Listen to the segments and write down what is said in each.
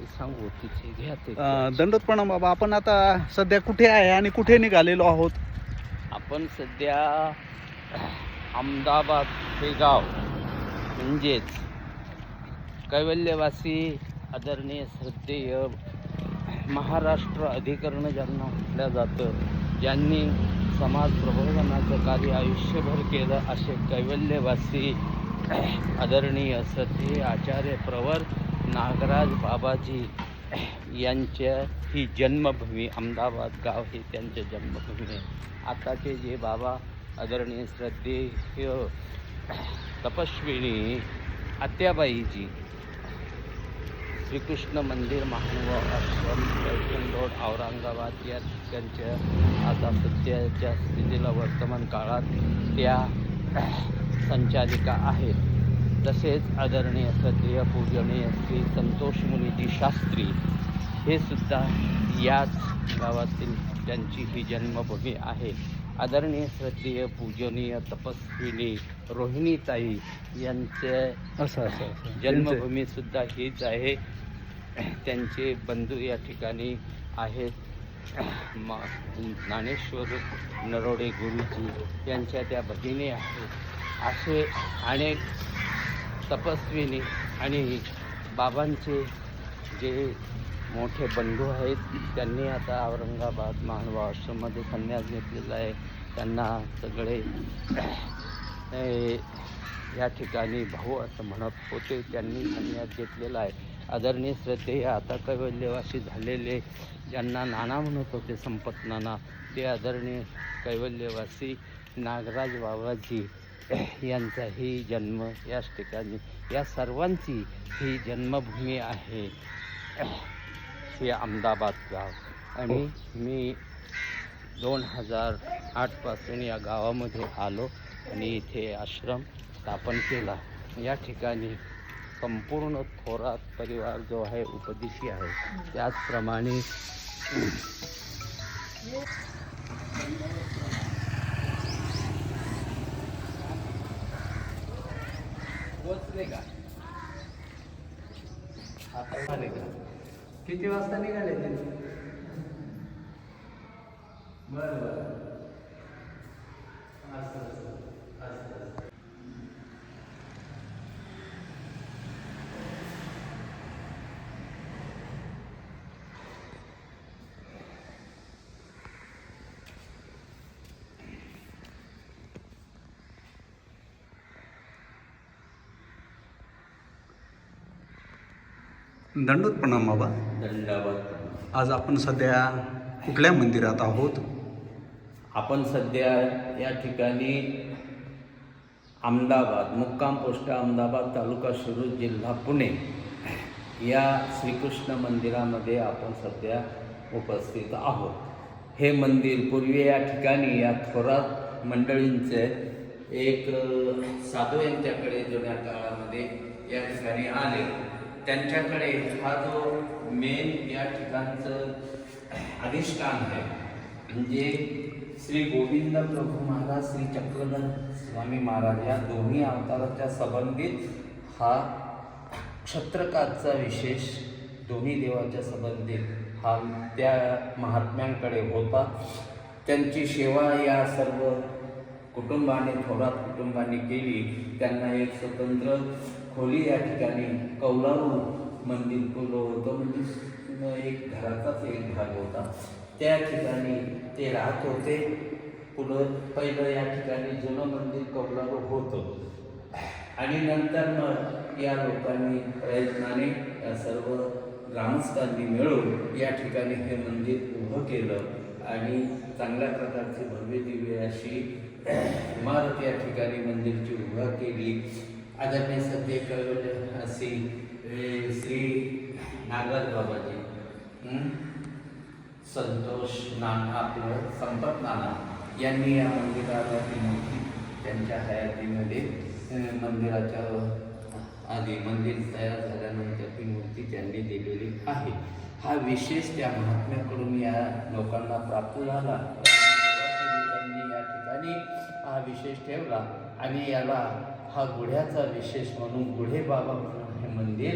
ते सांगू तिथे घ्या ते. अं, दंडोत प्रणाम बाबा आपण आता सध्या कुठे आहे आणि कुठे निघालेलो आहोत? आपण सध्या अहमदाबाद हे गाव म्हणजेच कैवल्यवासी आदरणीय श्रद्धेय महाराष्ट्र अधिकरण ज्यांना म्हटलं जातं ज्यांनी समाज प्रबोधनाचं कार्य आयुष्यभर केलं असे कैवल्यवासी आदरणीय श्रद्धेय आचार्य प्रवर नागराज बाबाजी यांच्या ही जन्मभूमी अहमदाबाद गाव ही त्यांच्या जन्मभूमी आहे. आताचे जे बाबा आदरणीय श्रद्धेय तपस्विनी आत्याबाईजी श्रीकृष्ण मंदिर महानुभाव आश्रम पैठण रोड औरंगाबाद या त्यांच्या आता सध्याच्या स्थितीला वर्तमान काळात त्या संचालिका आहेत. तसेच आदरणीय श्रद्धेय पूजनीय श्री संतोष मुनीजी शास्त्री हे सुद्धा याच गावातील त्यांची ही जन्मभूमी आहे. आदरणीय श्रद्धेय पूजनीय तपस्विनी रोहिणीताई यांचे असं असं असं. जन्मभूमी सुद्धा हीच आहे. त्यांचे बंधू या ठिकाणी आहेत. म ज्ञानेश्वर नरोडे गुरुजी यांच्या त्या भगिनी आहेत. असे अनेक तपस्विनी आणि बाबांचे जे मोठे बंधू आहेत त्यांनी आता औरंगाबाद मानवा आश्रममध्ये संन्यास घेतलेला आहे. त्यांना सगळे या ठिकाणी भाऊ असं म्हणत होते त्यांनी संन्यास घेतलेला आहे. आदरणीय श्रद्धेय आता कैवल्यवासी झालेले ज्यांना नाना म्हणत होते संपत नाना ते आदरणीय कैवल्यवासी नागराज बाबाजी यांचा ही जन्म याच ठिकाणी या सर्वांची ही जन्मभूमी आहे. हे अहमदाबाद गाव. आणि मी दोन हजार आठपासून या गावामध्ये आलो आणि इथे आश्रम स्थापन केला. या ठिकाणी संपूर्ण थोरात परिवार जो आहे उपदेशी आहे. त्याचप्रमाणे पोचले का? का? किती वाजता निघाले ते? बरं बर. असं असं असं. दंडोत प्रणाम बाबा दंडावत आज आपण सध्या कुठल्या मंदिरात आहोत? आपण सध्या या ठिकाणी अहमदाबाद मुक्काम पोस्ट अहमदाबाद तालुका शिरूर जिल्हा पुणे या श्रीकृष्ण मंदिरामध्ये आपण सध्या उपस्थित आहोत. हे मंदिर पूर्वी या ठिकाणी या थोरात मंडळींचे एक साधू यांच्याकडे जुन्या काळामध्ये या ठिकाणी आले. त्यांच्याकडे हा जो मेन या ठिकाणचं अधिष्ठान आहे म्हणजे श्री गोविंद प्रभू महाराज श्री चक्रधर स्वामी महाराज या दोन्ही अवताराच्या संबंधित हा क्षत्रकाचा विशेष दोन्ही देवाच्या संबंधित हा त्या महात्म्यांकडे होता. त्यांची सेवा या सर्व कुटुंबाने थोरात कुटुंबाने केली. त्यांना एक स्वतंत्र खोली या ठिकाणी कौलारू मंदिर केलं होतं. म्हणजे एक घराचाच एक भाग होता. त्या ठिकाणी ते राहत होते. पुढं पहिलं या ठिकाणी जुनं मंदिर कौलारू होतं. आणि नंतर मग या लोकांनी प्रयत्नाने या सर्व ग्रामस्थांनी मिळून या ठिकाणी हे मंदिर उभं केलं आणि चांगल्या प्रकारची भव्य दिव्य अशी इमारत या ठिकाणी मंदिरची उभा केली. आदरणीय सध्या कळवले. श्री श्री नागराज बाबाजी. संतोष नाना आपलं संपत नाना यांनी या मंदिराला ती मूर्ती त्यांच्या हयातीमध्ये मंदिराच्या आधी मंदिर तयार झाल्यानंतर ती मूर्ती त्यांनी दिलेली आहे. हा विशेष त्या महात्म्याकडून या लोकांना प्राप्त झाला. त्यांनी या ठिकाणी हा विशेष ठेवला आणि याला हा गुढ्याचा विशेष म्हणून गुढे बाबा म्हणून हे मंदिर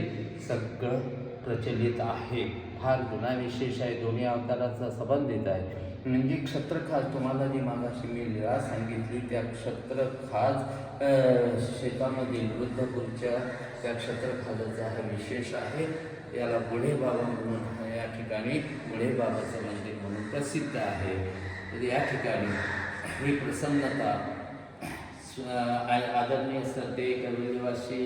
सगळं प्रचलित आहे. फार जुना विशेष आहे. दोन्ही अवताराचा संबंधित आहे. म्हणजे क्षत्रखाज तुम्हाला जी मागाशी मी लिळा सांगितली त्या क्षत्रखाज अ, शेतामधील वृद्धपूरच्या त्या क्षत्रखाजाचा हा विशेष आहे. याला गुढे बाबा म्हणून या ठिकाणी गुढे बाबाचं मंदिर म्हणून प्रसिद्ध आहे. तर या ठिकाणी ही प्रसन्नता आदरणीय श्रद्धे कविनिवासी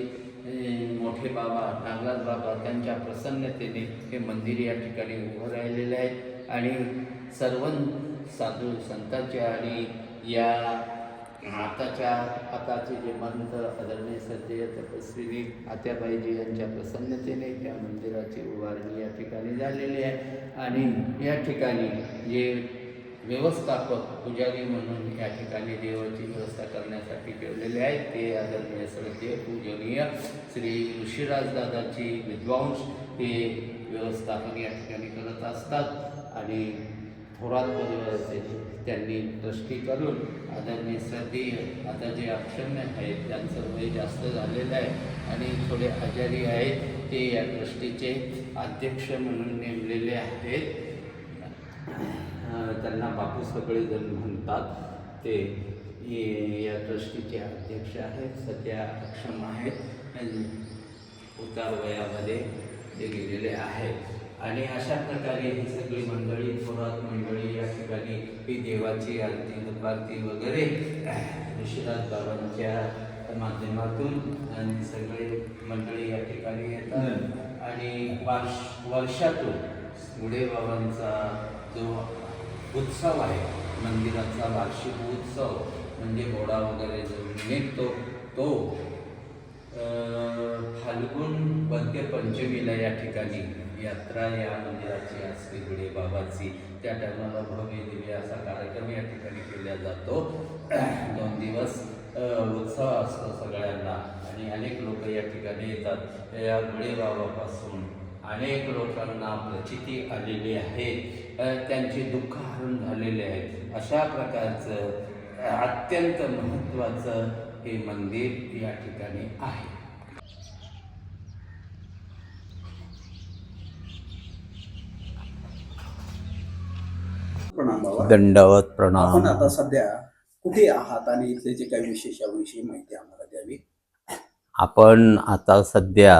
मोठे बाबा नागराज बाबा त्यांच्या प्रसन्नतेने हे मंदिर या ठिकाणी उभं राहिलेलं आहे. आणि सर्व साधू संतांच्या आणि या आताच्या आताचे जे मंत आदरणीय श्रद्धेय तपस्विनी आत्याबाईजी यांच्या प्रसन्नतेने त्या मंदिराची उभारणी या ठिकाणी झालेली आहे. आणि या ठिकाणी जे व्यवस्थापक पुजारी म्हणून या ठिकाणी देवाची व्यवस्था करण्यासाठी ठेवलेले आहेत. ते आदरणीय श्रद्धेय पूजनीय श्री ऋषीराजदादाची विद्वांस हे व्यवस्थापन या ठिकाणी करत असतात आणि थोरात परिवाराचे त्यांनी ट्रस्टी करून आदरणीय श्रद्धेय आता जे अक्षम्य आहेत त्यांचं वय जास्त झालेलं आहे आणि थोडे आजारी आहेत ते या ट्रस्टीचे अध्यक्ष म्हणून नेमलेले आहेत. त्यांना बापू सगळेजण म्हणतात. ते हे या ट्रस्टीचे अध्यक्ष आहेत सध्या अक्षम आहेत उतार वयामध्ये ते गेलेले आहेत. आणि अशा प्रकारे ही सगळी मंडळी थोरात मंडळी या ठिकाणी ही देवाची आरती दुपारती वगैरे ऋषिराज बाबांच्या माध्यमातून आणि सगळे मंडळी या ठिकाणी येतात. आणि वर्ष वर्षातून गुढे बाबांचा जो उत्सव आहे. मंदिराचा वार्षिक उत्सव म्हणजे घोडा वगैरे जो निघतो तो फाल्गुन मध्य पंचमीला या ठिकाणी यात्रा या मंदिराची असते गुढे बाबाची. त्या टायमाला भव्य दिव्य असा कार्यक्रम या ठिकाणी केला जातो. दोन दिवस उत्सव असतो सगळ्यांना आणि अनेक लोक या ठिकाणी येतात. या गुढे बाबापासून अनेक लोकांना प्रचिती आलेली आहे. त्यांचे दुःख हरण झालेले आहेत अशा प्रकारचं अत्यंत महत्त्वाचं हे मंदिर या ठिकाणी आहे. प्रणाम बाबा. दंडवत आपण प्रणाम आता सध्या कुठे आहात आणि इथले जे काही विशेष याविषयी माहिती आम्हाला द्यावी? आपण आता सध्या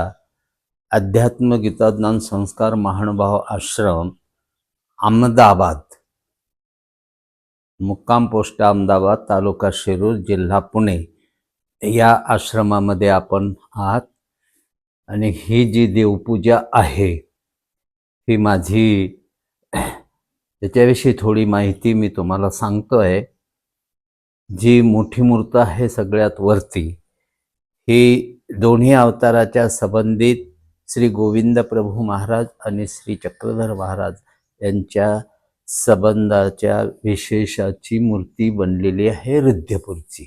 अध्यात्म गीताज्ञान संस्कार महानुभाव आश्रम अहमदाबाद. मुक्काम पोस्ट अहमदाबाद तालुका शिरूर जिल्हा पुणे. या आश्रमामध्ये आपण आहात. आणि ही जी देवपूजा आहे ही माझी त्याच्याविषयी थोडी माहिती मी तुम्हाला सांगतोय. जी मोठी मूर्त आहे सगळ्यात वरती ही दोन्ही अवताराच्या संबंधित श्री गोविंद प्रभू महाराज आणि श्री चक्रधर महाराज यांच्या संबंधाच्या विशेषाची मूर्ती बनलेली आहे रिद्धपूरची.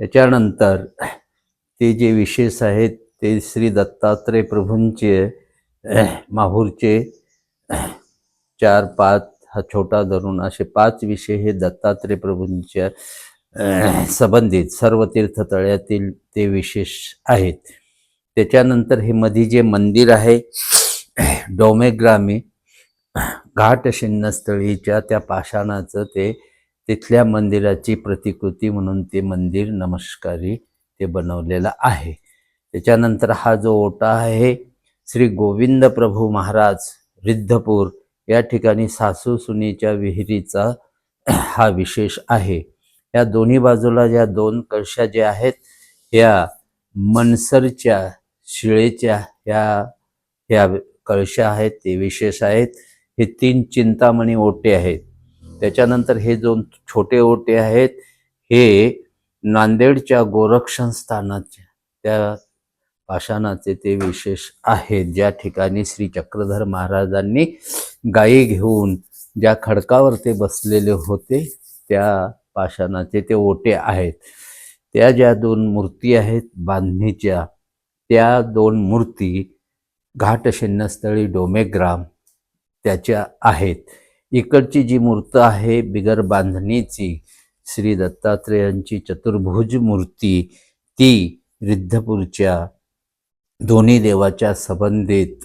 त्याच्यानंतर ते जे विशेष आहेत ते श्री दत्तात्रय प्रभूंचे माहूरचे चार पाच हा छोटा धरून असे पाच विषय हे दत्तात्रय प्रभूंच्या संबंधित सर्व तीर्थतळ्यातील ते विशेष आहेत. त्याच्यानंतर हे मध्ये जे मंदिर आहे डोमेग्रामी घाट शिन्नस्थळीच्या त्या पाषाणाचं ते तिथल्या मंदिराची प्रतिकृती म्हणून ते मंदिर नमस्कारी ते बनवलेलं आहे. त्याच्यानंतर हा जो ओटा आहे श्री गोविंद प्रभू महाराज रिद्धपूर या ठिकाणी सासू सुनीच्या विहिरीचा हा विशेष आहे. या दोन्ही बाजूला ज्या दोन कळशा ज्या आहेत या मनसरच्या शिळेच्या ह्या ह्या कळशा आहेत ते विशेष आहेत. हे तीन चिंतामणी ओटे आहेत. त्याच्यानंतर हे दोन छोटे ओटे आहेत. हे नांदेडच्या गोरक्षण स्थानाचे त्या पाषाणाचे ते विशेष आहेत ज्या ठिकाणी श्री चक्रधर महाराजांनी गायी घेऊन ज्या खडकावर ते बसलेले होते त्या पाषाणाचे ते ओटे आहेत. त्या ज्या दोन मूर्ती आहेत बांधणीच्या त्या दोन मूर्ती घाटशिन्नस्थळी डोमेग्राम त्याच्या आहेत. इकडची जी मूर्त आहे बिगर बांधणीची श्री दत्तात्रेयांची चतुर्भुज मूर्ती ती रिद्धपूरच्या दोन्ही देवाच्या संबंधित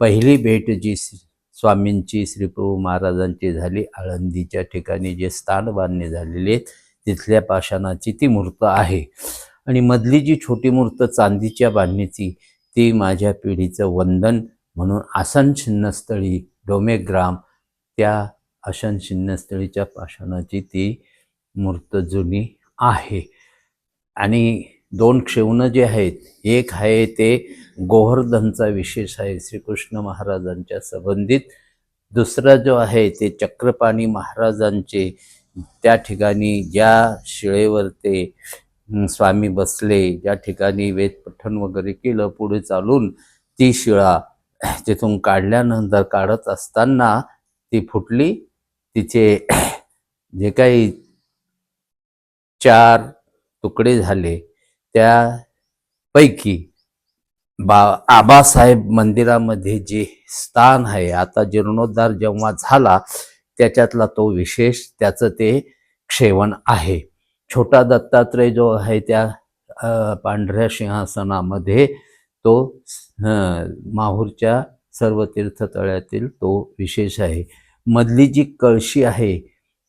पहिली भेट जी स्वामींची श्रीप्रभू महाराजांची झाली आळंदीच्या ठिकाणी जे स्थान बांधणे झालेले आहेत तिथल्या पाषाणाची ती मूर्त आहे. आणि मधली जी छोटी मूर्त चांदीच्या बांधणीची ती माझ्या पिढीचं वंदन म्हणून आसन छिन्नस्थळी डोमेग्राम त्या आसन छिन्नस्थळीच्या पाषाणाची ती मूर्त जुनी आहे. आणि दोन क्षेवणं जे आहेत एक आहे ते गोवर्धनचा विशेष आहे श्रीकृष्ण महाराजांच्या संबंधित. दुसरा जो आहे ते चक्रपाणी महाराजांचे त्या ठिकाणी ज्या शिळेवर ते स्वामी बसले. ज्या ठिकाणी वेद पठण वगैरे केलं पुढे चालून ती शिळा तिथून काढल्यानंतर काढत असताना ती फुटली. तिचे जे काही चार तुकडे झाले त्यापैकी बा आबासाहेब मंदिरामध्ये जे स्थान आहे आता जीर्णोद्धार जेव्हा झाला त्याच्यातला तो विशेष त्याचं ते क्षेवण आहे. छोटा दत्तात्रय जो आहे त्या पांढऱ्या सिंहासनामध्ये तो माहूरच्या सर्व तीर्थतळ्यातील तो विशेष आहे. मधली जी कळशी आहे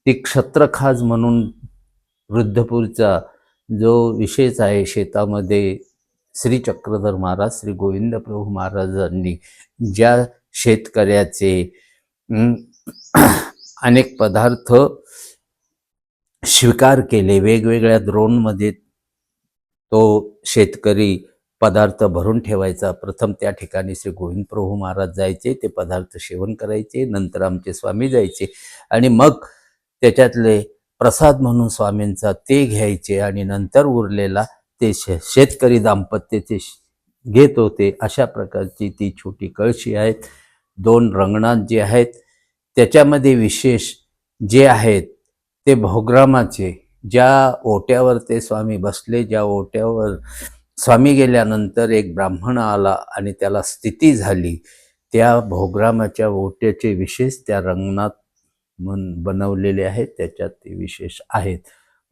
ती क्षत्रखाज म्हणून वृद्धपूरचा जो विशेष आहे शेतामध्ये श्री चक्रधर महाराज श्री गोविंद प्रभू महाराजांनी ज्या शेतकऱ्याचे अनेक पदार्थ स्वीकार केले वेगवेगळ्या द्रोणमध्ये तो शेतकरी पदार्थ भरून ठेवायचा. प्रथम त्या ठिकाणी श्री गोविंद प्रभू महाराज जायचे ते पदार्थ सेवन करायचे नंतर आमचे स्वामी जायचे. आणि मग त्याच्यातले प्रसाद म्हणून स्वामींचा ते घ्यायचे आणि नंतर उरलेला ते शे शेतकरी दाम्पत्य ते श- घेत होते. अशा प्रकारची ती छोटी कळशी आहेत. दोन रंगणात जे आहेत त्याच्यामध्ये विशेष जे आहेत ते भोग्रामाचे ज्या ओट्यावर ते स्वामी बसले ज्या ओट्यावर स्वामी गेल्यानंतर एक ब्राह्मण आला आणि त्याला स्थिती झाली त्या भोग्रामाच्या ओट्याचे विशेष त्या रंगणात मन बनवलेले आहेत त्याच्यात ते विशेष आहेत.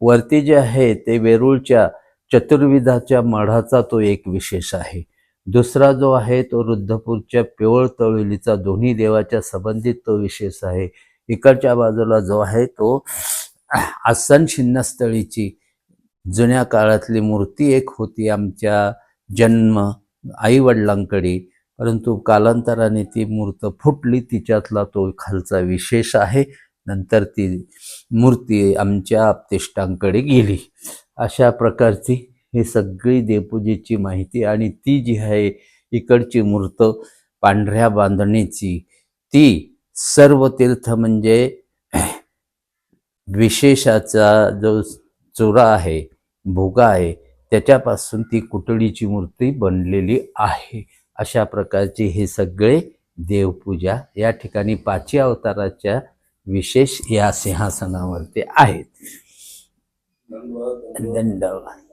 वरती जे आहे ते वेरूळच्या चतुर्विधाच्या मढाचा तो एक विशेष आहे. दुसरा जो आहे तो रुद्धपूरच्या पिवळ तळुलीचा दोन्ही देवाच्या संबंधित तो विशेष आहे. इकडच्या बाजूला जो आहे तो आसन छिन्नस्थळीची जुन्या काळातली मूर्ती एक होती आमच्या जन्म आईवडिलांकडे परंतु कालांतराने ती मूर्त फुटली. तिच्यातला तो खालचा विशेष आहे. नंतर ती मूर्ती आमच्या आपतिष्टांकडे गेली. अशा प्रकारची ही सगळी देवपूजेची माहिती आणि ती जी आहे इकडची मूर्त पांढऱ्या बांधणीची ती सर्व तीर्थ म्हणजे विशेषाचा जो चुरा आहे भोगा आहे त्याच्यापासून ती कुटडीची मूर्ती बनलेली आहे. अशा प्रकारचे हे सगळे देवपूजा या ठिकाणी पाची अवताराच्या विशेष या सिंहासनावरती आहेत. दंडवत